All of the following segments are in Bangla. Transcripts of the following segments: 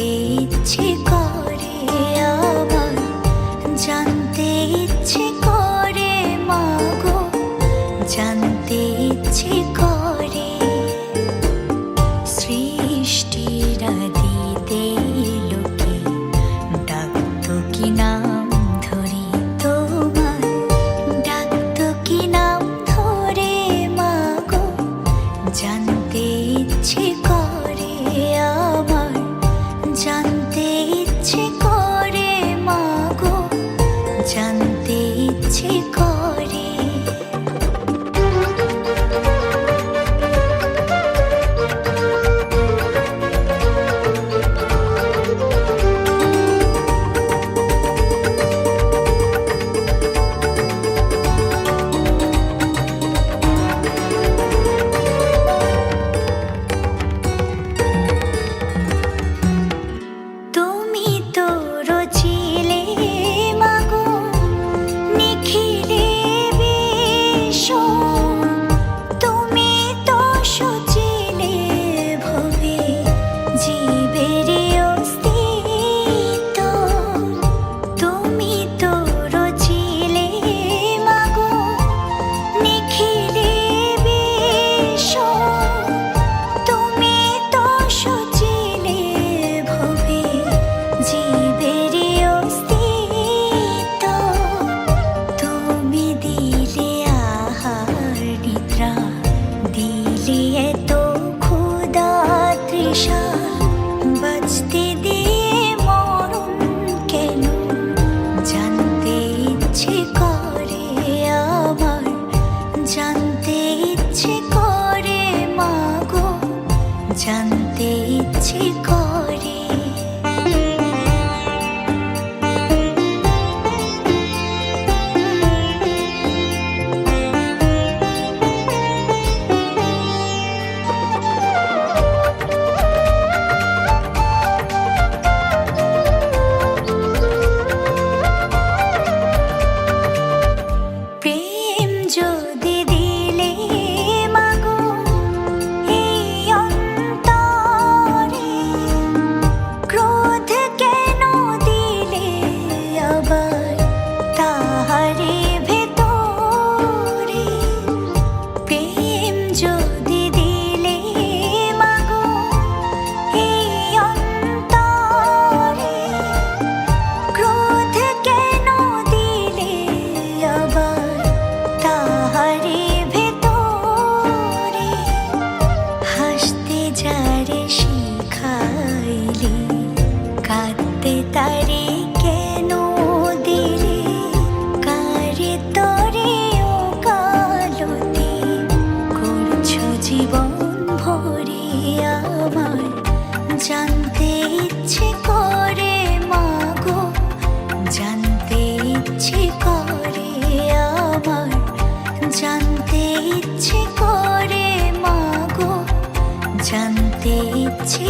ইচ্ছে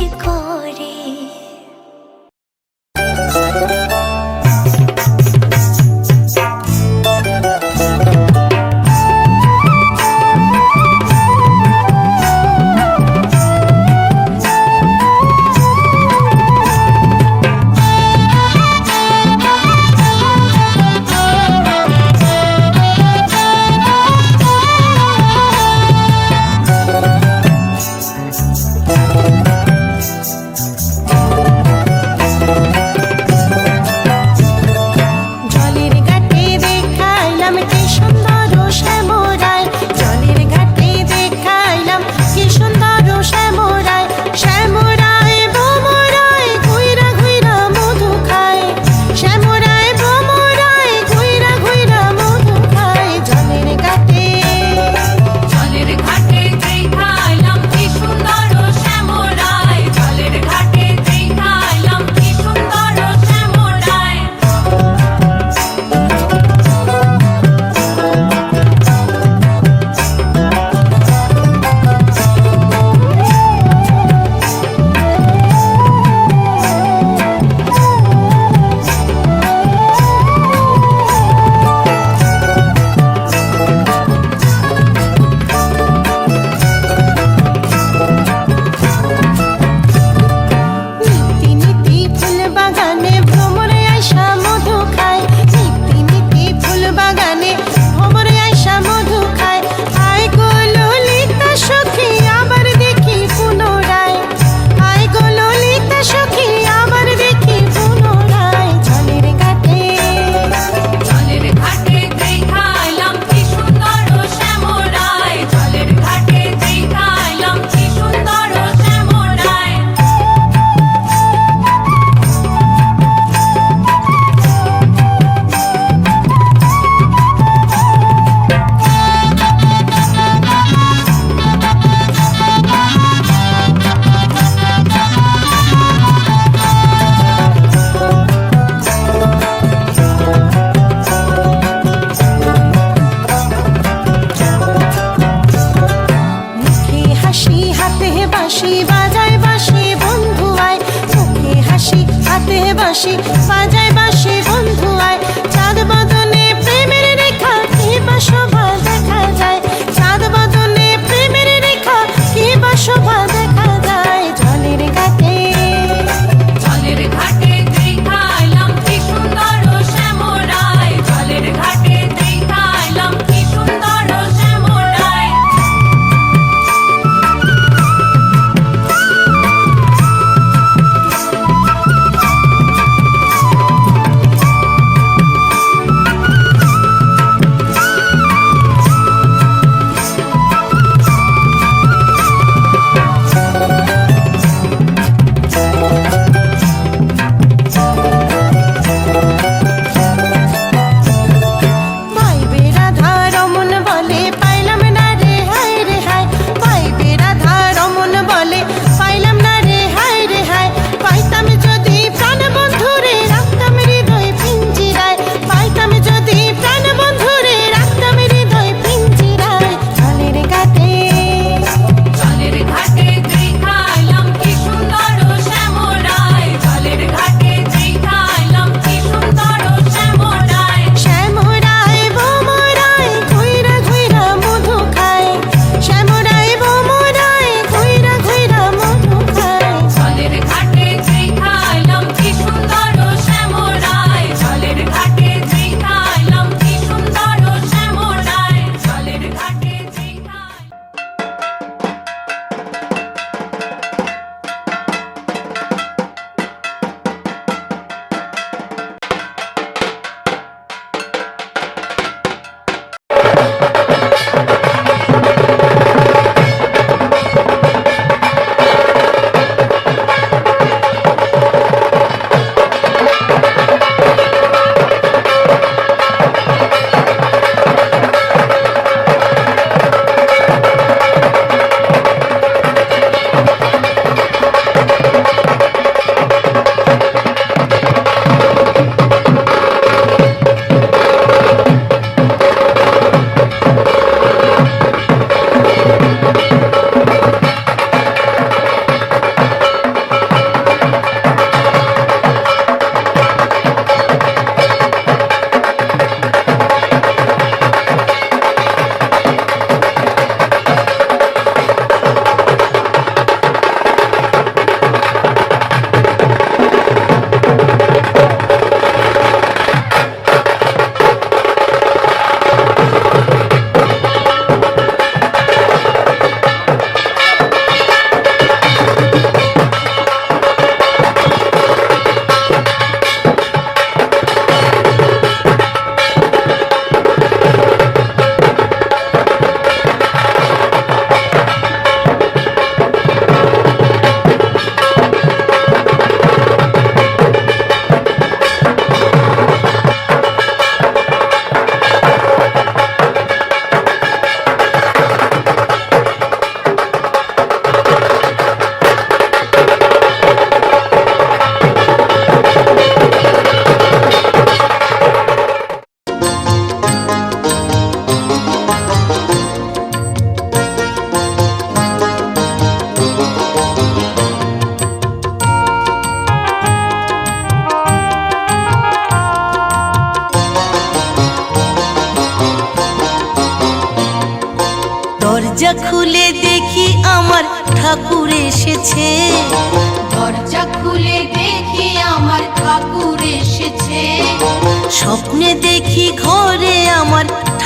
ইচ্ছে করে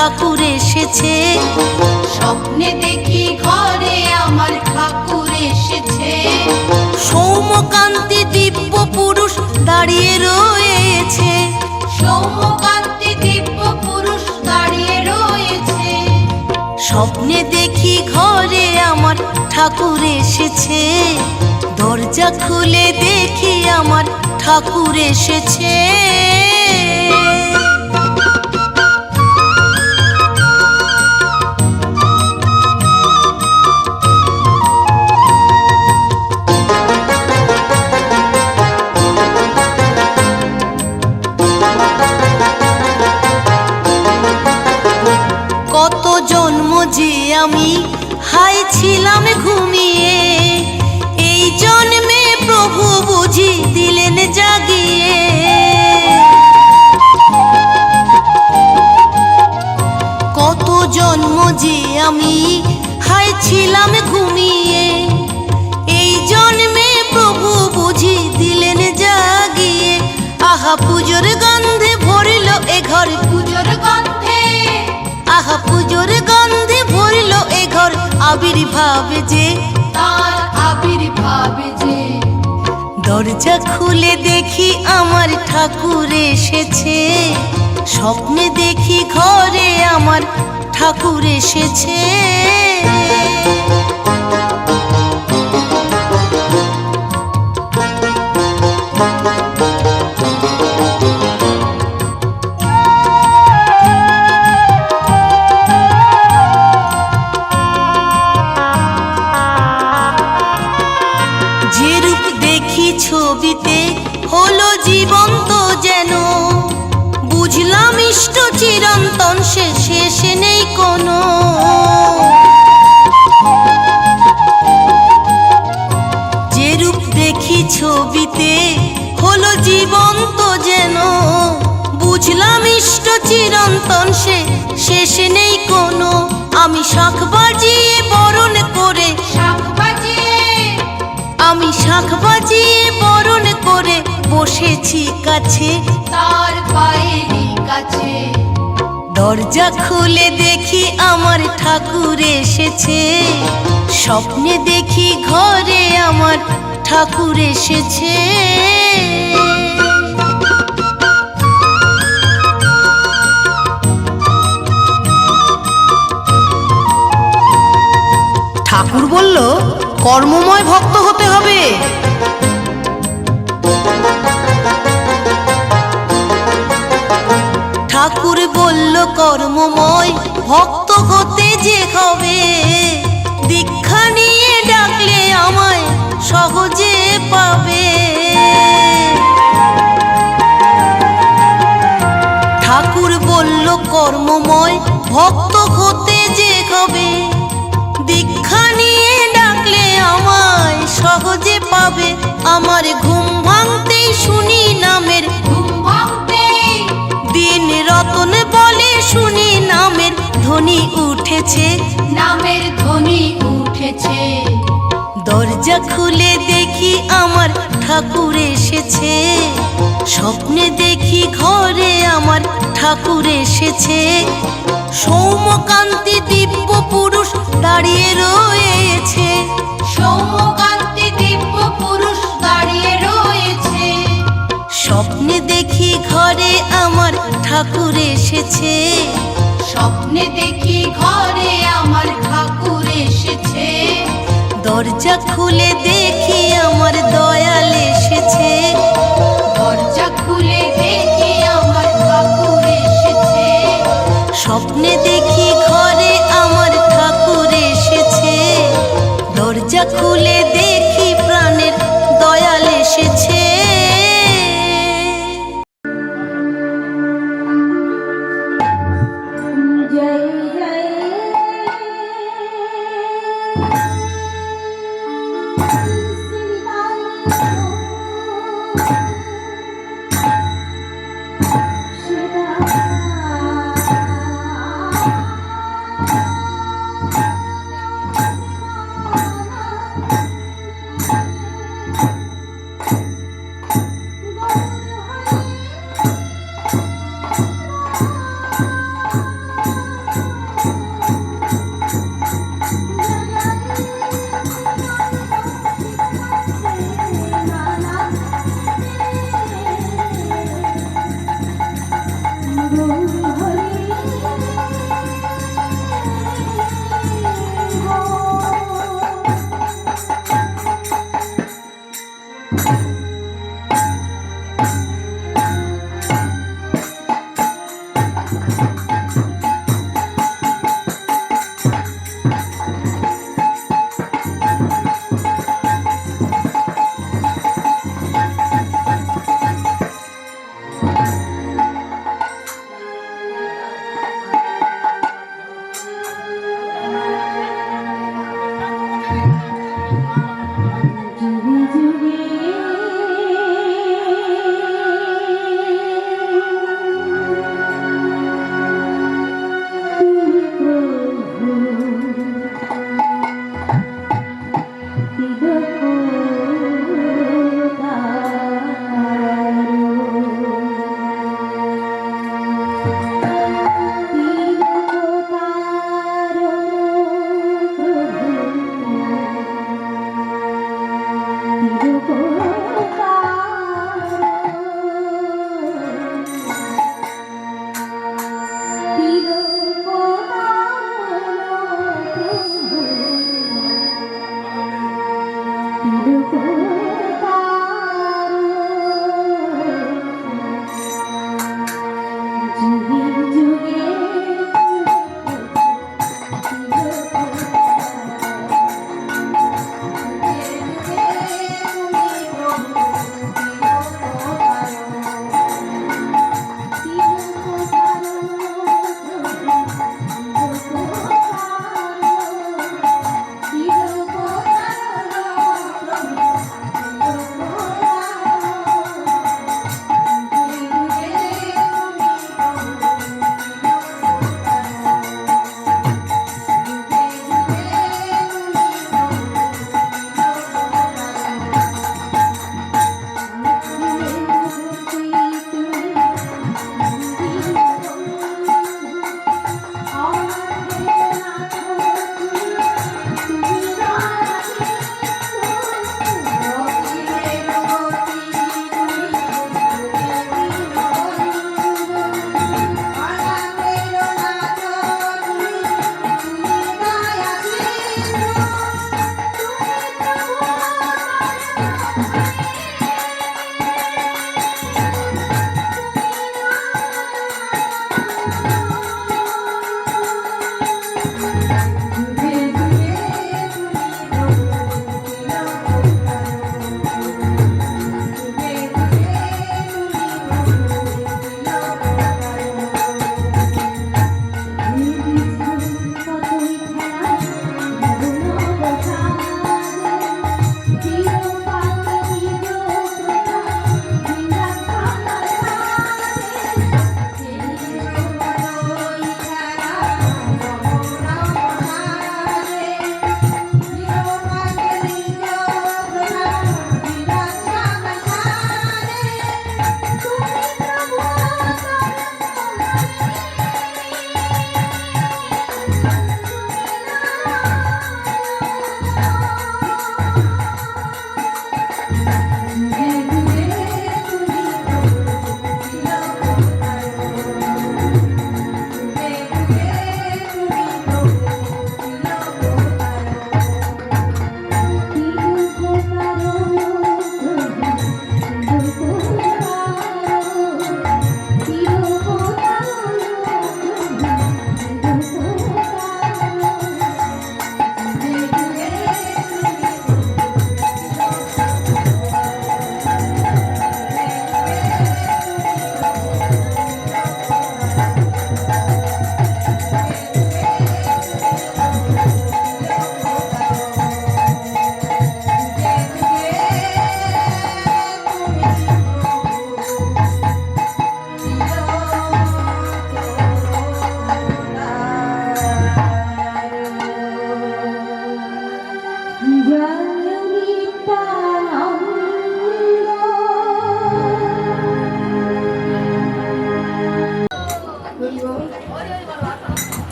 ঠাকুর এসেছে। স্বপ্নে দেখি ঘরে আমার ঠাকুর এসেছে। সৌমকান্তি দিব্য পুরুষ দাঁড়িয়ে রয়েছে। সৌমকান্তি দিব্য পুরুষ দাঁড়িয়ে রয়েছে। স্বপ্নে দেখি ঘরে আমার ঠাকুর এসেছে। দরজা খুলে দেখি আমার ঠাকুর এসেছে। যে আমি হাই ছিলাম ঘুমিয়ে, এই জন্মে প্রভু বুঝি দিলেন জাগিয়ে। কত জন্ম যে আমি হাই ছিলাম ঘুমিয়ে, এই জন্মে প্রভু বুঝি দিলেন জাগিয়ে। আহা, পুজোর গন্ধে ভরিল এ ঘর, পুজোর গন্ধে। আহা, পুজোর আবির্ভাব যে তার আবির্ভাব যে। দরজা খুলে দেখি আমার ঠাকুর এসেছে। স্বপ্নে দেখি ঘরে আমার ঠাকুর এসেছে। জীবন্ত যেন। বুঝলাম ইষ্ট চিরন্তন সে শেষে নেই কোনো। আমি শাঁখ বাজিয়ে বরণ করে। শাখ বাজিয়ে। আমি শাঁখ বাজিয়ে বরণ করে বসেছি কাছে। তার পায়েরই কাছে। দরজা খুলে দেখি আমার ঠাকুর এসেছে। স্বপ্নে দেখি ঘরে আমার ঠাকুর এসেছে। ঠাকুর বলল, কর্মময় ভক্ত হতে হবে। ঠাকুর বলল, কর্মময় ভক্ত হতে যে হবে, দীক্ষা নিয়ে ডাকলে আমায় সহজে পাবে। ঠাকুর বলল, কর্মময় ভক্ত পাবে আমার ঘুম ভাঙতেই শুনি নামের দিন রতন বলে শুনি নামের ধ্বনি উঠেছে। নামের ধ্বনি উঠেছে। দরজা খুলে দেখি আমার ঠাকুর এসেছে। স্বপ্নে দেখি ঘরে আমার ঠাকুর এসেছে। সৌমকান্তি দিব্য পুরুষ দাঁড়িয়ে ঘরে আমার ঠাকুর এসেছে। স্বপ্নে দেখি ঘরে আমার ঠাকুর এসেছে। দরজা খুলে দেখি আমার দয়াল এসেছে। দরজা খুলে দেখি আমার ঠাকুর এসেছে। স্বপ্নে দেখি ঘরে আমার ঠাকুর এসেছে। দরজা খুলে দেখি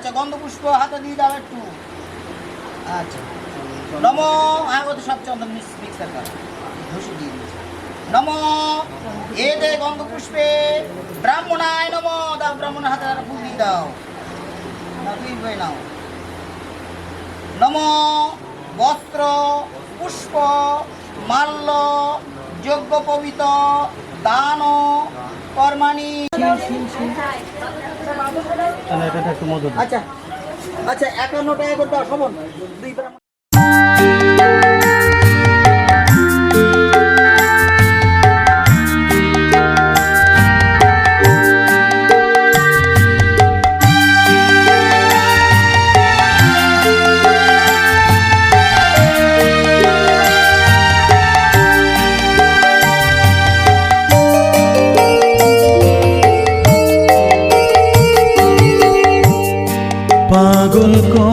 আচ্ছা গন্ধপুষ্প হাতে দিয়ে দাও একটু। আচ্ছা নম হ্যাঁ ও তো সব চন্দন মিক্স, মিক্সার কর। ঘষে দিয়ে নম, এ দে গন্ধপুষ্পে। ব্রাহ্মণায় নম। দাও, ব্রাহ্মণের হাতে একটা ফুল দিয়ে দাও। তুই বই নাও। নম, বস্ত্র, পুষ্প, মাল্য, যজ্ঞ পবিত দান আচ্ছা আচ্ছা একান্ন টাকা করে দাও সমন। দুই con